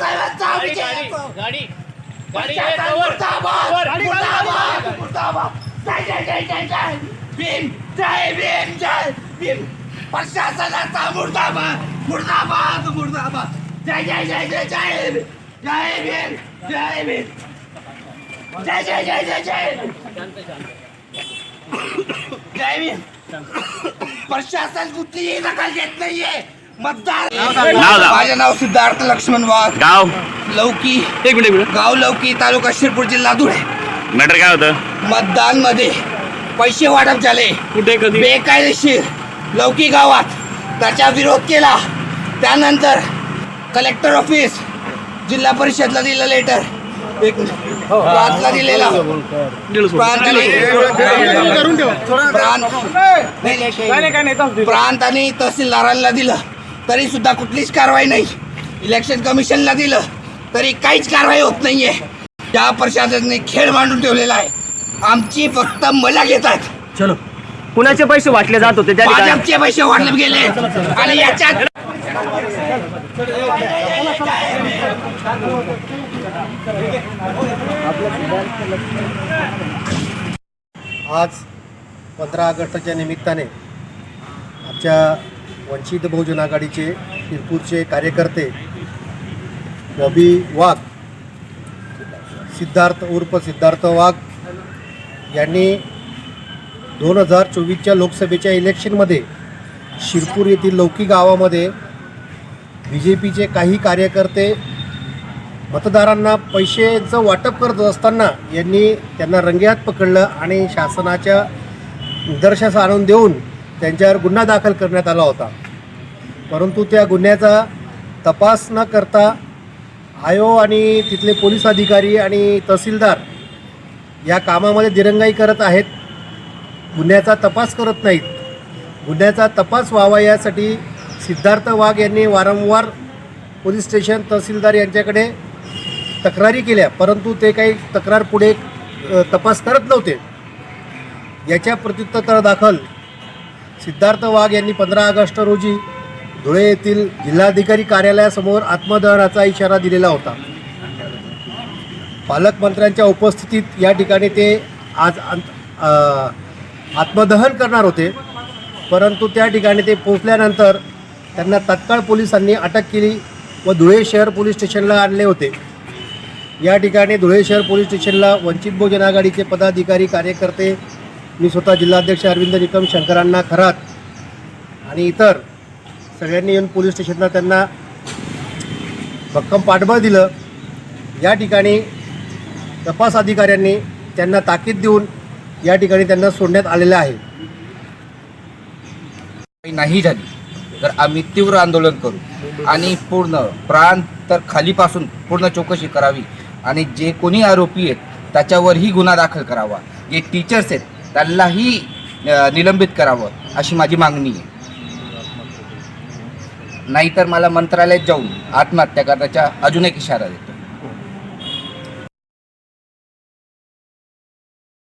गाडी गाडी जय जय जय जय जय भीम जय भीम जय भीम प्रशासनाचा मुर्दाबाद मुर्दाबाद मुर्दाबाद जय जय जय जय जय भीम जय भीम जय भीम जय जय जय जय जय शांत शांत जय भीम प्रशासन कुठलीही दखल घेत नाहीये मतदार. नाव. माझे नाव सिद्धार्थ लक्ष्मण वाघ. गाव. लौकी. एक मिनिट एक मिनिट. गाव लौकी तालुका शिरपूर जिल्हा धुळे. मॅटर काय होतं? मतदानमध्ये पैसे वाटप झाले. कुठे कधी? बेकायदेशीर लौकी गावात त्याचा विरोध केला. त्यानंतर कलेक्टर ऑफिस जिल्हा परिषदला दिलं लेटर एक मिनिट. प्रांतला दिलेला. प्रांत प्रांत प्रांत आणि तहसीलदारांना दिलं. तरी सुद्धा कुठलीच कारवाई नाही. इलेक्शन कमिशनला दिलं तरी काहीच कारवाई होत नाहीये. त्या प्रशासनाने खेळ मांडून ठेवलेला आहे. आमची फक्त मला घेतात. चलो. कुणाचे पैसे वाटले जात होते त्या ठिकाणी? भाजपचे पैसे वाढले गेले. आणि याच्यात आज पंधरा ऑगस्टच्या निमित्ताने आमच्या वंचित बहुजन आघाडीचे शिरपूरचे कार्यकर्ते बॉबी वाघ सिद्धार्थ उर्फ सिद्धार्थ वाघ यांनी दोन हजार चोवीसच्या लोकसभेच्या इलेक्शनमध्ये शिरपूर येथील लौकी गावामध्ये बी जे पीचे काही कार्यकर्ते मतदारांना पैशाचं वाटप करत असताना यांनी त्यांना रंगेहात पकडलं आणि शासनाच्या निदर्शास आणून देऊन त्यांच्यावर गुन्हा दाखल करण्यात आला होता. परंतु त्या गुन्ह्याचा तपास न करता आयो आणि तिथले पोलीस अधिकारी आणि तहसीलदार या कामामध्ये दिरंगाई करत आहेत. गुन्ह्याचा तपास करत नाहीत. गुन्ह्याचा तपास व्हावा यासाठी सिद्धार्थ वाघ यांनी वारंवार पोलीस स्टेशन तहसीलदार यांच्याकडे तक्रारी केल्या परंतु ते काही तक्रार पुढे तपास करत नव्हते. याच्या प्रत्युत्तर दाखल सिद्धार्थ वाघ यांनी पंधरा ऑगस्ट रोजी धुळे येथील जिल्हाधिकारी कार्यालयासमोर आत्मदहनाचा इशारा दिलेला होता. पालकमंत्र्यांच्या उपस्थितीत या ठिकाणी ते आज आत्मदहन करणार होते. परंतु त्या ठिकाणी ते पोचल्यानंतर त्यांना तत्काळ पोलिसांनी अटक केली व धुळे शहर पोलीस स्टेशनला आणले होते. या ठिकाणी धुळे शहर पोलीस स्टेशनला वंचित बहुजन आघाडीचे पदाधिकारी कार्यकर्ते मी स्वतः जिल्हाध्यक्ष अरविंद निकम शंकरांना खरात आणि इतर सगळ्यांनी येऊन पोलीस स्टेशनला त्यांना भक्कम पाठबळ दिलं. या ठिकाणी तपास अधिकाऱ्यांनी त्यांना ताकीद देऊन या ठिकाणी त्यांना सोडण्यात आलेलं आहे. नाही झाली तर आम्ही तीव्र आंदोलन करू आणि पूर्ण प्राण तर खालीपासून पूर्ण चौकशी करावी आणि जे कोणी आरोपी आहेत त्याच्यावरही गुन्हा दाखल करावा. जे टीचर्स आहेत त्यांनाही निलंबित करावं अशी माझी मागणी आहे. नाहीतर मला मंत्रालयात जाऊन आत्महत्या करण्याचा अजून एक इशारा देतो.